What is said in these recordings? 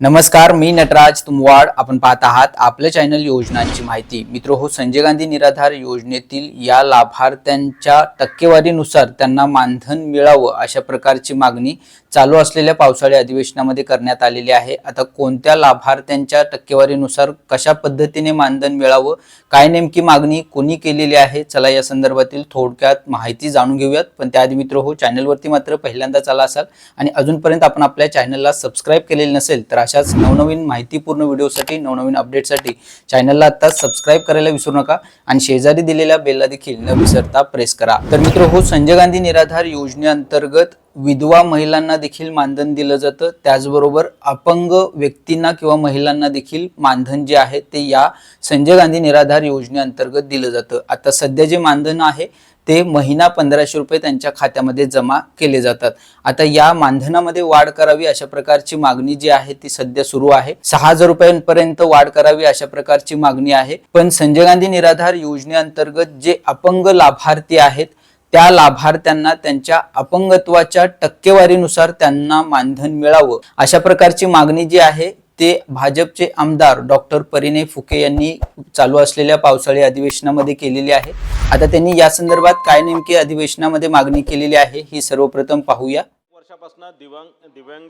नमस्कार मी नटराज तुमवाड. आपण पाहत आहात आपल्या चॅनल योजनांची माहिती. मित्र हो संजय गांधी निराधार योजनेतील या लाभार्थ्यांच्या टक्केवारीनुसार त्यांना मानधन मिळावं अशा प्रकारची मागणी चालू असलेल्या पावसाळी अधिवेशनामध्ये करण्यात आलेली आहे. आता कोणत्या लाभार्थ्यांच्या टक्केवारीनुसार कशा पद्धतीने मानधन मिळावं काय नेमकी मागणी कोणी केलेली आहे चला या संदर्भातील थोडक्यात माहिती जाणून घेऊयात. पण त्याआधी मित्र हो चॅनलवरती मात्र पहिल्यांदा चाला असाल आणि अजूनपर्यंत आपण आपल्या चॅनलला सबस्क्राईब केलेले नसेल तर अशाच नवनवीन माहितीपूर्ण व्हिडिओसाठी नवनवीन अपडेटसाठी चॅनलला आता सबस्क्राईब करायला विसरू नका आणि शेजारी दिलेल्या बेलला देखील न विसरता प्रेस करा. तर मित्र हो संजय गांधी निराधार योजनेअंतर्गत विधवा महिलांना देखील मानधन दिलं जातं. त्याचबरोबर अपंग व्यक्तींना किंवा महिलांना देखील मानधन जे आहे ते या संजय गांधी निराधार योजनेअंतर्गत दिलं जातं. आता सध्या जे मानधन आहे ते महिना पंधराशे रुपये त्यांच्या खात्यामध्ये जमा केले जातात. आता या मानधनामध्ये वाढ करावी अशा प्रकारची मागणी जी आहे ती सध्या सुरू आहे. सहा हजार रुपयांपर्यंत वाढ करावी अशा प्रकारची मागणी आहे. पण संजय गांधी निराधार योजनेअंतर्गत जे अपंग लाभार्थी आहेत त्या लाभार्थ्यांना त्यांच्या अपंगत्वाच्या टक्केवारीनुसार त्यांना मानधन मिळावं. अशा प्रकारची मागणी जी आहे ते भाजपचे आमदार डॉक्टर परिणय फुके यांनी चालू असलेल्या पावसाळी अधिवेशनामध्ये केलेली आहे. आता त्यांनी या संदर्भात काय नेमकी अधिवेशनामध्ये मागणी केलेली आहे ही सर्वप्रथम पाहूया. वर्षापासून दिव्यांग दिव्यांग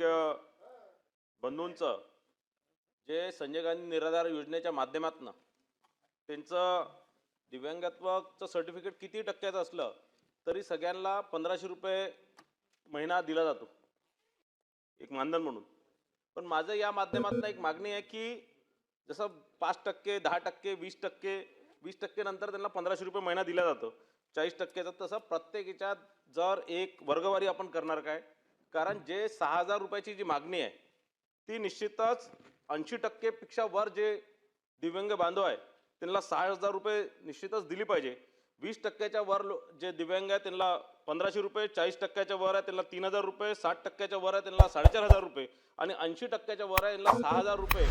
बंधूंचं जे संजय गांधी निराधार योजनेच्या माध्यमातून त्यांचं दिव्यांगत्वाचं सर्टिफिकेट किती टक्क्याचं असलं तरी सगळ्यांना पंधराशे रुपये महिना दिला जातो. एक मानधन म्हणून. पण माझं या माध्यमातून एक मागणी आहे की जसं पाच टक्के दहा टक्के वीस टक्के वीस टक्के नंतर त्यांना पंधराशे रुपये महिना दिला जातो. चाळीस टक्क्याचा तसं प्रत्येकीच्या जर एक वर्गवारी आपण करणार काय? कारण जे सहा हजार रुपयाची जी मागणी आहे ती निश्चितच ऐंशी टक्केपेक्षा वर जे दिव्यांग बांधव आहे त्यांना सहा हजार रुपये निश्चितच दिली पाहिजे. वीस टक्क्याच्या वर जे दिव्यांग आहे त्यांना पंधराशे रुपये चाळीस टक्क्याच्या वर आहे त्यांना तीन हजार रुपये साठ टक्क्याच्या वर आहे त्यांना साडेचार हजार रुपये आणि ऐंशी टक्क्याच्या वर आहे त्यांना सहा हजार रुपये.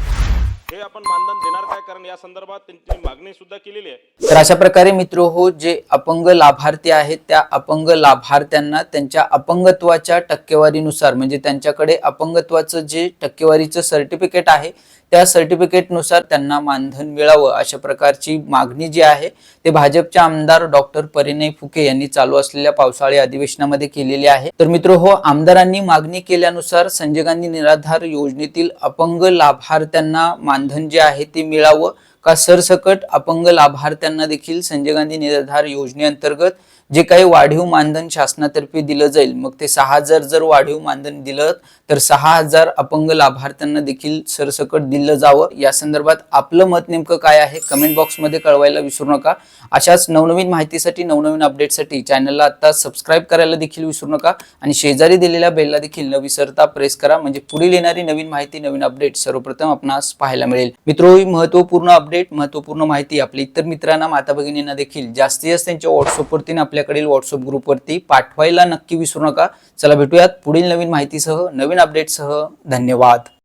हे आपण मानधन देणार काय? कारण या संदर्भात त्यांची मागणी सुद्धा केलेली आहे. तर अशा प्रकारे मित्र हो जे अपंग लाभार्थी आहेत त्या अपंग लाभार्थ्यांना त्यांच्या अपंगत्वाच्या टक्केवारीनुसार म्हणजे त्यांच्याकडे अपंगत्वाचं जे टक्केवारीचं सर्टिफिकेट आहे त्या सर्टिफिकेटनुसार त्यांना मानधन मिळावं अशा प्रकारची मागणी जी आहे ते भाजपचे आमदार डॉक्टर परिणय फुके यांनी चालू असलेल्या पावसाळी अधिवेशनामध्ये केलेली आहे. तर मित्र हो आमदारांनी मागणी केल्यानुसार संजय गांधी निराधार योजनेतील अपंग लाभार्थ्यांना मानधन जे आहे ते मिळावं. का सरसकट अपंग लाभार्थ्यांना देखील संजय गांधी निराधार योजनेअंतर्गत जे काही वाढीव मानधन शासनातर्फे दिलं जाईल मग ते सहा हजार जर वाढीव मानधन दिलं तर सहा हजार अपंग लाभार्थ्यांना देखील सरसकट दिलं जावं. या संदर्भात आपलं मत नेमकं काय आहे कमेंट बॉक्समध्ये कळवायला विसरू नका. अशाच नवनवीन माहितीसाठी नवनवीन अपडेटसाठी चॅनलला आत्ता सबस्क्राईब करायला देखील विसरू नका. आणि शेजारी दिलेल्या बेलला देखील न विसरता प्रेस करा म्हणजे पुढील येणारी नवीन माहिती नवीन अपडेट सर्वप्रथम आपणास पाहायला मिळेल. मित्रो ही महत्त्वपूर्ण अपडेट महत्त्वपूर्ण माहिती आपल्या इतर मित्रांना माता भगिनींना देखील जास्तीत जास्त त्यांच्या व्हॉट्सअपवरती आपल्या आपल्याकडील व्हॉट्सअप ग्रुपवरती पाठवायला नक्की विसरू नका. चला भेटूयात पुढील नवीन माहितीसह नवीन अपडेटसह धन्यवाद.